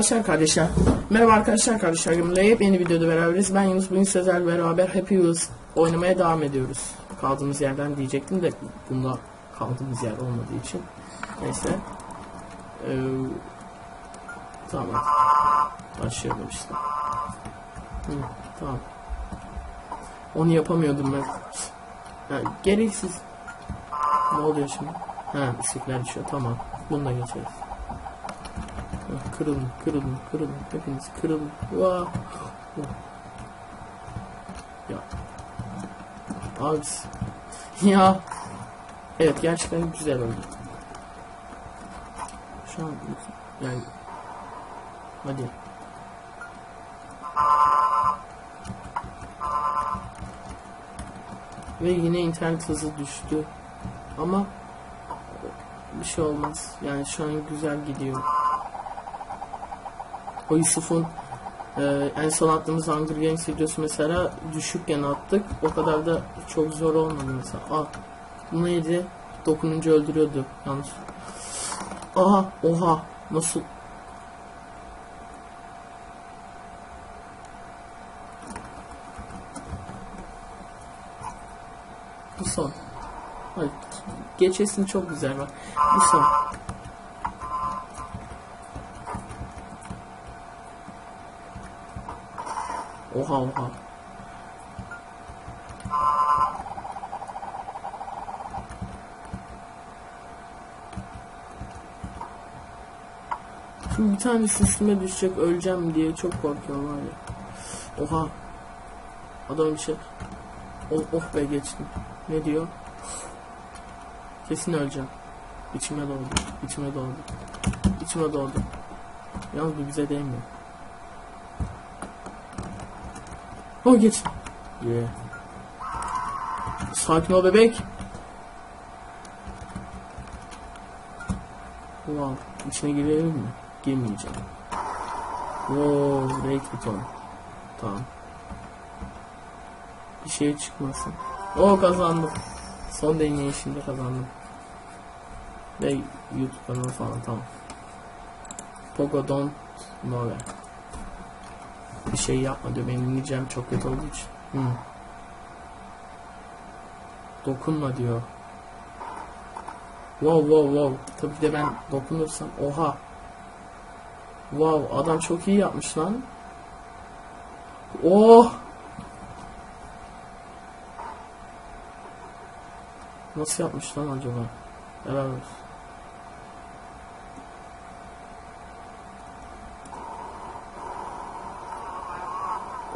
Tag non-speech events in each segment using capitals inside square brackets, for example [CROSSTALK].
arkadaşlar kardeşler. Merhaba arkadaşlar kardeşlerimle yeni videoda beraberiz. Ben Yunus bugün sizlerle beraber Happy Wheels oynamaya devam ediyoruz. Kaldığımız yerden diyecektim de bunda kaldığımız yer olmadığı için. Neyse. Ee, tamam. Başlayalım işte. Hı, tamam. Onu yapamıyordum ben. Yani gereksiz. Ne oluyor şimdi? Ha ışıklar düşüyor. Tamam. Bunu da geçeriz. Kırılın, kırılın, kırılın. Hepiniz kırılın. Vah. Ya. Abi. [LAUGHS] Ya. Evet gerçekten güzel oldu. Şu an yani hadi. Ve yine internet hızı düştü. Ama bir şey olmaz. Yani şu an güzel gidiyor. O Yusuf'un e, en son attığımız Hunger Games videosu mesela düşükken attık. O kadar da çok zor olmadı mesela. Ah bu neydi? Dokununca öldürüyordu. Yalnız. Aha oha nasıl? Bu son. Hadi. Geçesin çok güzel bak. Bu son. Oha oha. Şimdi bir tane üstüme düşecek öleceğim diye çok korkuyorum var ya. Oha. Adam bir şey. Oh, oh be geçtim. Ne diyor? Kesin öleceğim. İçime doğdu. İçime doğdu. İçime doğdu. Yalnız bu bize değmiyor. Oh geç. Yeah. Sakin ol bebek. Wow. İçine girelim mi? Girmeyeceğim. Wow. Rate buton. Tamam. Bir şey çıkmasın. O kazandım. Son deneyişimde kazandım. Ve YouTube kanalı falan tamam. Pogodon Nove. Bir şey yapma diyor. Benim İngilizcem çok kötü olduğu için. Hmm. Dokunma diyor. Wow wow wow. Tabii de ben dokunursam. Oha. Wow adam çok iyi yapmış lan. Oh. Nasıl yapmış lan acaba? Helal olsun.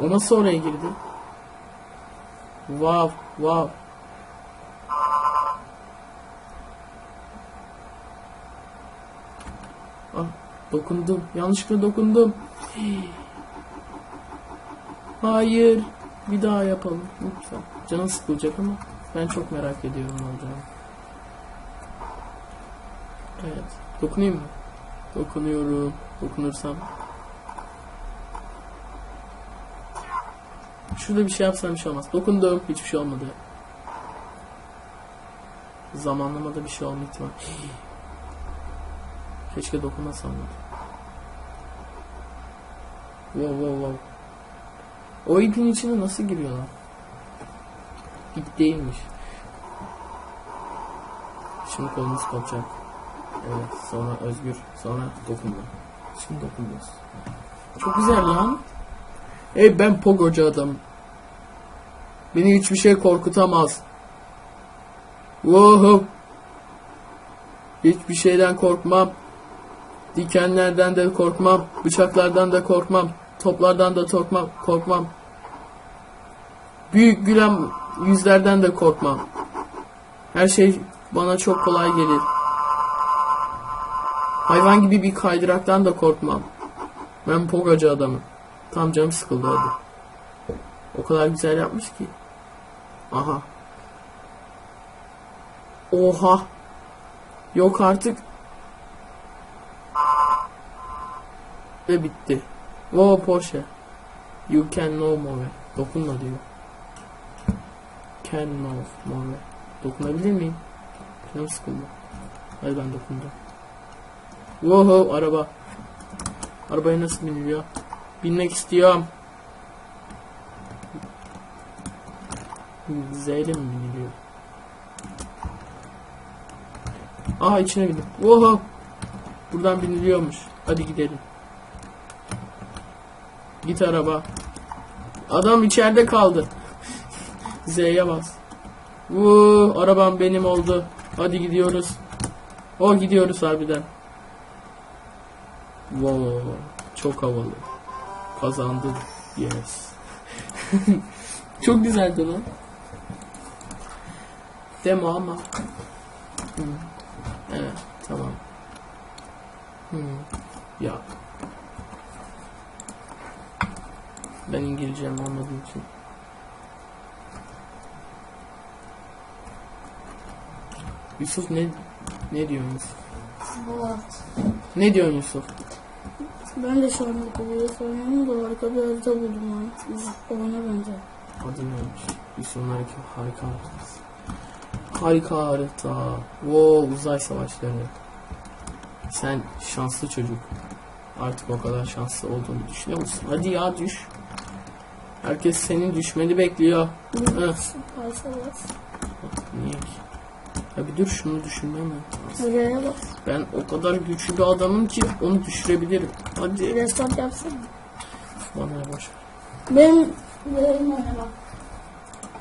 O nasıl oraya girdi? Wow, wow. Ah, dokundum. Yanlışlıkla dokundum. Hayır. Bir daha yapalım. Lütfen. Canım sıkılacak ama ben çok merak ediyorum olacağını. Evet. Dokunayım mı? Dokunuyorum. Dokunursam. Şurada bir şey yapsam bir şey olmaz. Dokundum. Hiçbir şey olmadı. Zamanlamada bir şey olma ihtimali. [GASPS] Keşke dokunmasam. Wow wow wow. O ipin içine nasıl giriyorlar? İp değilmiş. Şimdi kolumuz kopacak. Evet sonra özgür sonra dokunma. Şimdi dokunuyoruz. Çok güzel lan. Ey ben pogocu adam. Beni hiçbir şey korkutamaz. Wow. Hiçbir şeyden korkmam. Dikenlerden de korkmam. Bıçaklardan da korkmam. Toplardan da korkmam. Korkmam. Büyük gülen yüzlerden de korkmam. Her şey bana çok kolay gelir. Hayvan gibi bir kaydıraktan da korkmam. Ben pogacı adamım. Tam canım sıkıldı hadi. O kadar güzel yapmış ki. Aha. Oha. Yok artık. Ve bitti. Wow Porsche. You can no more. Dokunma diyor. Can no more. Dokunabilir miyim? Canım sıkıldı. Hadi ben dokundum. Wow araba. Arabaya nasıl biniliyor? Binmek istiyorum. Z ile mi biniliyor? Aha içine bindim. Oha! Buradan biniliyormuş. Hadi gidelim. Git araba. Adam içeride kaldı. [LAUGHS] Z'ye bas. Vuu, arabam benim oldu. Hadi gidiyoruz. O gidiyoruz harbiden. Wow, çok havalı. Kazandım. Yes. [LAUGHS] çok güzeldi lan. Demo ama. Hı. Evet, tamam. Hı. Ya. Ben İngilizcem olmadığı için. Yusuf ne ne diyorsun Yusuf? Evet. Ne diyorsun Yusuf? Ben de şu anda konuyu soruyorum da harika bir harita buldum ben. Ona benzer. Adı neymiş? Yusuf'un harika, harika haritası. Harika harita. Wow uzay savaşları. Sen şanslı çocuk. Artık o kadar şanslı olduğunu düşünüyor musun? Hadi ya düş. Herkes senin düşmeni bekliyor. Parçalar. Niye ki? Ya bir dur şunu düşünmem lazım. Ben o kadar güçlü bir adamım ki onu düşürebilirim. Hadi. Restart yapsana. Bana boş ver. Benim benim.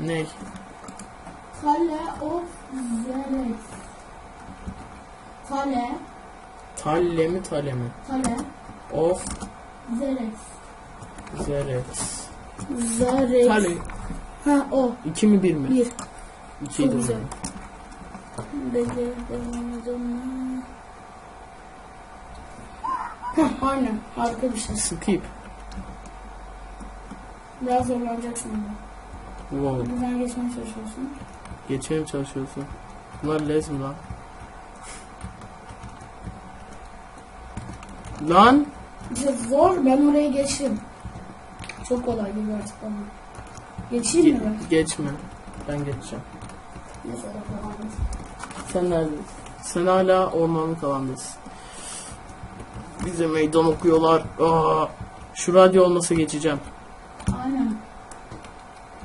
Ne? Kale of Zerex. Kale, Talle mi tale mi? kale, Of Zerex. Zerex. Zerex. Tale. Ha o. 2 mi 1 mi? Bir. 2 Çok güzel. Devam Heh, aynen. Harika bir şey. Skip. Biraz zorlanacaksın da. Wow. Buradan geçmeye çalışıyorsun. Geçmeye mi çalışıyorsun? Bunlar lez mi lan? Lan! Zor. Ben oraya geçtim. Çok kolay gibi artık bana. Geçeyim mi ben? Ge- geçme. Ben geçeceğim. Et. Sen neredesin? Sen hala ormanlık alandasın. Bize meydan okuyorlar. Aa, şu radyo olmasa geçeceğim.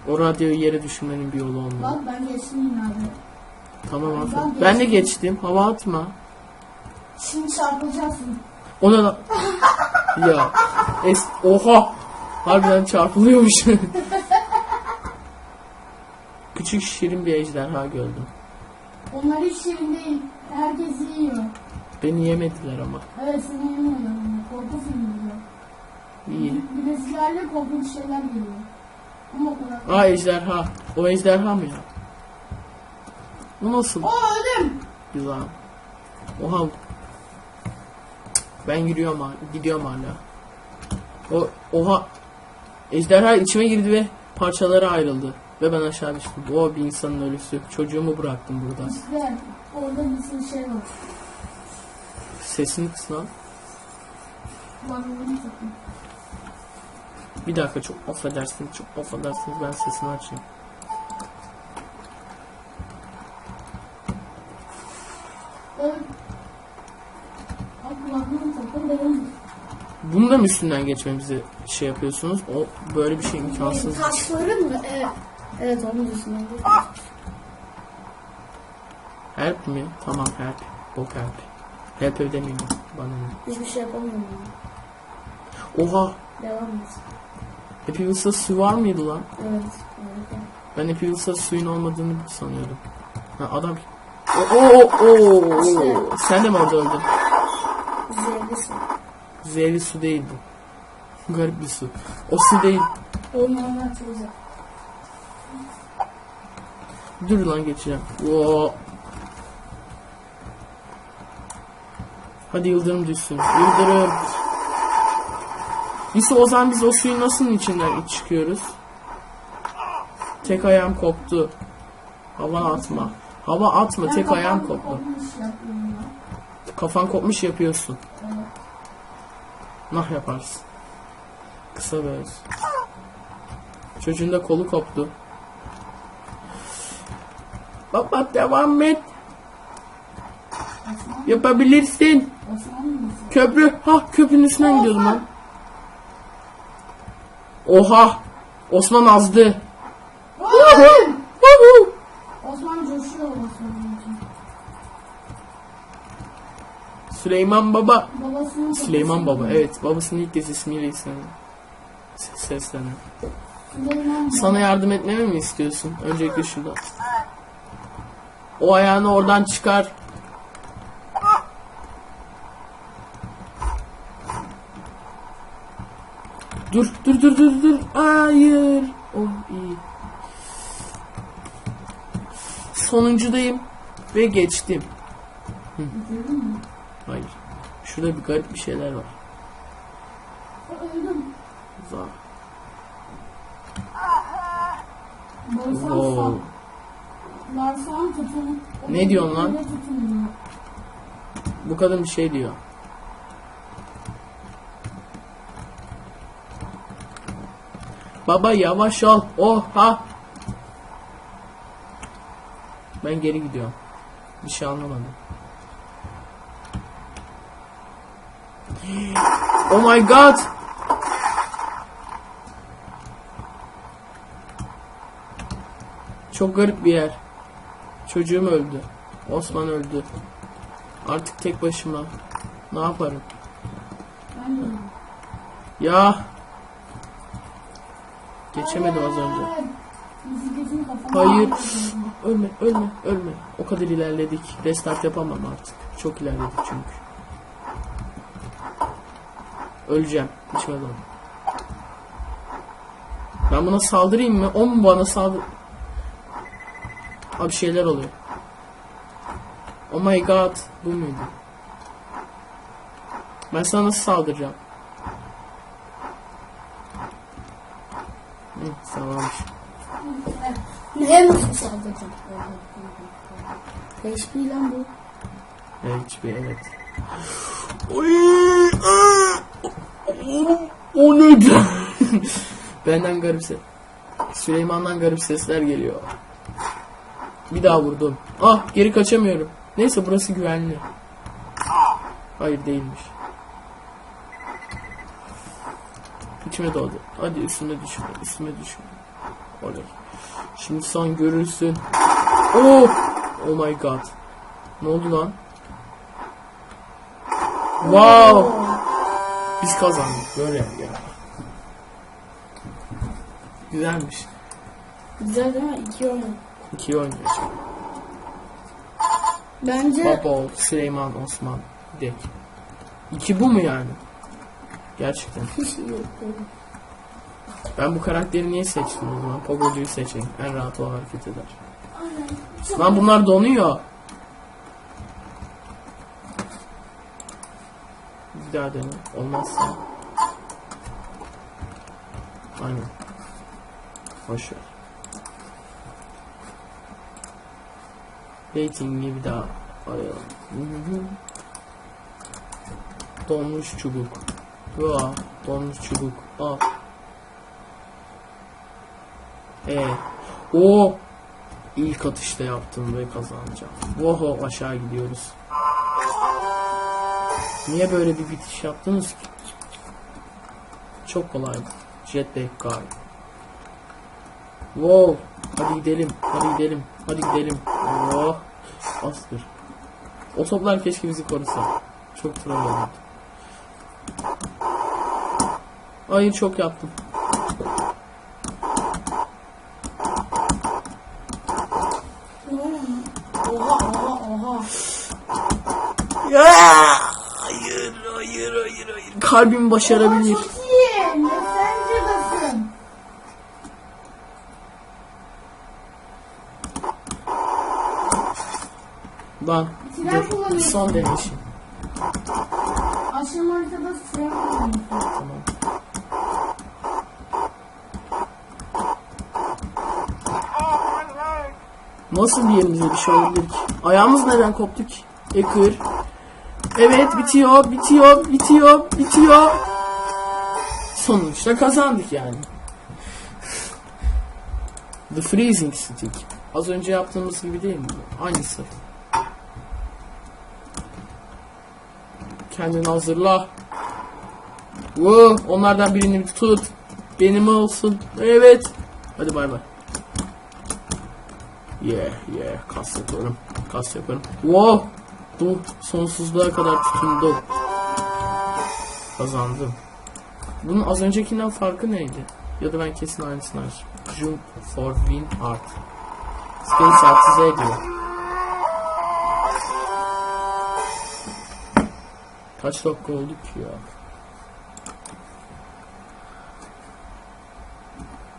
O radyoyu yere düşürmenin bir yolu olmalı. Bak ben geçtim abi. Tamam aferin. Ben de geçtim. Hava atma. Şimdi çarpılacaksın. Ona da... [LAUGHS] ya. Es... Oha! Harbiden çarpılıyormuş. [LAUGHS] Küçük şirin bir ejderha gördüm. Onlar hiç şirin değil. Herkes yiyor. Beni yemediler ama. Evet seni yemiyorlar. Korku filmi diyor. İyi. Bileziklerle korkunç şeyler geliyor. Aa ejderha. O ejderha mı ya? Bu nasıl? Aa öldüm. Güzel. Oha. Ben yürüyorum hala. Gidiyorum hala. O, oha. Ejderha içime girdi ve parçalara ayrıldı. Ve ben aşağı düştüm. O bir insanın ölüsü. Çocuğumu bıraktım burada. İşte orada bir şey var. Sesini kıs lan. Bak bunu sakın. Bir dakika çok affedersiniz. Çok affedersiniz. Ben sesini açayım. Evet. Bak kulaklığını takın devam. Bunu da mı üstünden geçmemizi şey yapıyorsunuz? O böyle bir şey imkansız. Taşların mı? Evet. Evet onun üstünden de. Help mi? Tamam help. Bok help. Help ödemeyeyim. Bana? Hiçbir şey yapamıyorum. Oha. Devam et. Wheels'ta su var mıydı lan? Evet. Ben Wheels'ta suyun olmadığını sanıyordum. Ha adam... Oo, oo, oo. Sen de mi orada öldün? Zehirli su değil bu. Garip bir su. O su değil. Ormanlar çok güzel. Dur lan geçeceğim. Oo. Hadi yıldırım düşsün. Yıldırım. Yusuf o zaman biz o suyun nasıl içinden çıkıyoruz? Tek ayağım koptu. Hava atma. Hava atma Ben tek ayağım koptu. Kafan kopmuş yapıyorsun. Evet. Nah yaparsın. Kısa böyle. Çocuğun da kolu koptu. Baba devam et. Yapabilirsin. Köprü. Ha köprünün üstünden gidiyordum lan. Oha. Osman azdı. Osman! Coşuyor Osman. Süleyman Baba. Babasının Süleyman Baba. Evet babasının ilk kez ismiyle. Süleyman Baba. Sana yardım etmemi mi istiyorsun? Öncelikle şurada. O ayağını oradan çıkar. Dur, dur, dur, dur, dur. Hayır. Oh iyi. Sonuncudayım ve geçtim. Hı. Hayır. Şurada bir garip bir şeyler var. Zar. Wow. Ne diyorsun lan? Bu kadın bir şey diyor. Baba yavaş ol. Oha. Ben geri gidiyorum. Bir şey anlamadım. Oh my god. Çok garip bir yer. Çocuğum öldü. Osman öldü. Artık tek başıma. Ne yaparım? Ya. Geçemedim az önce. Hayır. Ölme, ölme, ölme. O kadar ilerledik. Restart yapamam artık. Çok ilerledik çünkü. Öleceğim. İçime doğru. Ben buna saldırayım mı? O mu bana saldır... Abi şeyler oluyor. Oh my god. Bu muydu? Ben sana nasıl saldıracağım? Hı, tamammış. Neye nasıl saldıracağım? HP lan bu. Hiçbir evet. Oy, aa! o neydi? [LAUGHS] Benden garip ses. Süleyman'dan garip sesler geliyor. Bir daha vurdum. Ah geri kaçamıyorum. Neyse burası güvenli. Hayır değilmiş. İçime doğdu. Hadi üstüme düşme. Üstüme düşme. Oley. Şimdi sen görürsün. Oh! Oh my god. Ne oldu lan? Wow! Biz kazandık böyle ya. Güzelmiş. Güzel değil mi? İki oyun. İki oynuyoruz. Bence Baba, Süleyman, Osman, Dek. İki bu mu yani? Gerçekten. [LAUGHS] Ben bu karakteri niye seçtim o zaman? Pogocu'yu seçeyim. En rahat o hareket eder. Aynen. Lan bunlar donuyor. Bir daha dene. Olmazsa. Aynen. Boş ver. Ratingi bir daha arayalım. Donmuş çubuk. Aa, donmuş çubuk. Aa. E. O. İlk atışta yaptım ve kazanacağım. Oho aşağı gidiyoruz. Niye böyle bir bitiş yaptınız ki? Çok kolay. Jetpack guy. Wow. Hadi gidelim. Hadi gidelim. Hadi gidelim. Oh. Bastır. O toplar keşke bizi korusa. Çok troll olurdu. Hayır çok yaptım. Oha oha oha. Ya! Hayır, hayır, hayır, hayır. Kalbim başarabilir. Çok iyi. Messenger'dasın. Lan. Silah Dur. kullanıyorsun. Son deneyişim. Aşırı haritada süren kullanıyorsun. Tamam. Nasıl bir yerimize bir şey olabilir? Ayağımız neden koptu ki? Ekır. Evet bitiyor, bitiyor, bitiyor, bitiyor. Sonuçta kazandık yani. The Freezing Stick. Az önce yaptığımız gibi değil mi? Aynısı. Kendini hazırla. Wow, onlardan birini tut. Benim olsun. Evet. Hadi bay bay. Yeah, yeah. Kas yapıyorum. Kas yapıyorum. Wow. Bu sonsuzluğa kadar tutundum. Kazandım. Bunun az öncekinden farkı neydi? Ya da ben kesin aynısını açtım. Jump for win art. Beni saatize ediyor. Kaç dakika oldu ki ya?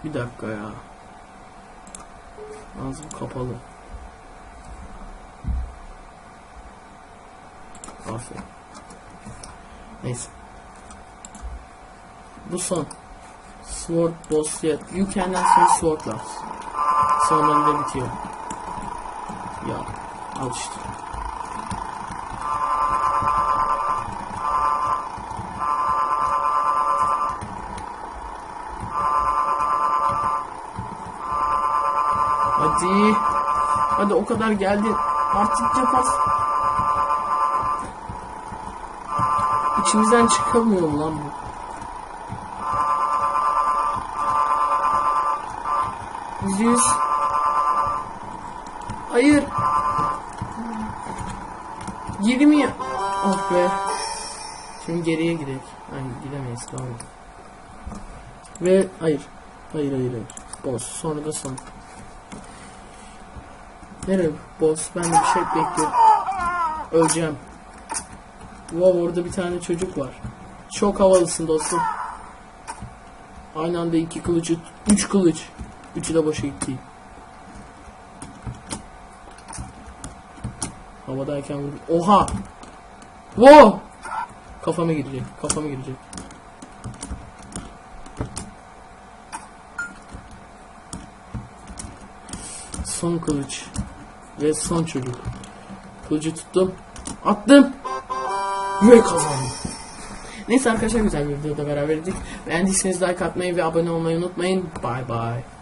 Bir dakika ya. Ağzım kapalı. Aferin. Neyse. Bu son. Sword boss yet. You can'den sonra sword loss. Sonlarında bitiyor. Ya. Al işte. Hadi. Hadi o kadar geldi. Artık yapaz. İçimizden çıkamıyor lan bu? Yüzde yüz. Hayır. Girmiyor. Oh be. Şimdi geriye gidelim. Hayır gidemeyiz tamam. Ve hayır. Hayır hayır hayır. Boss. Sonra da son. Nereye boss? Ben de bir şey bekliyorum. Öleceğim. Wow orada bir tane çocuk var. Çok havalısın dostum. Aynı anda iki kılıç, üç kılıç. Üçü de boşa gitti. Havadayken vurdum. Oha! Wow! Kafama girecek. Kafama girecek. Son kılıç. Ve son çocuk. Kılıcı tuttum. Attım. Ve kazandım. Neyse arkadaşlar güzel bir videoda beraberdik. Beğendiyseniz like atmayı ve abone olmayı unutmayın. Bye bye.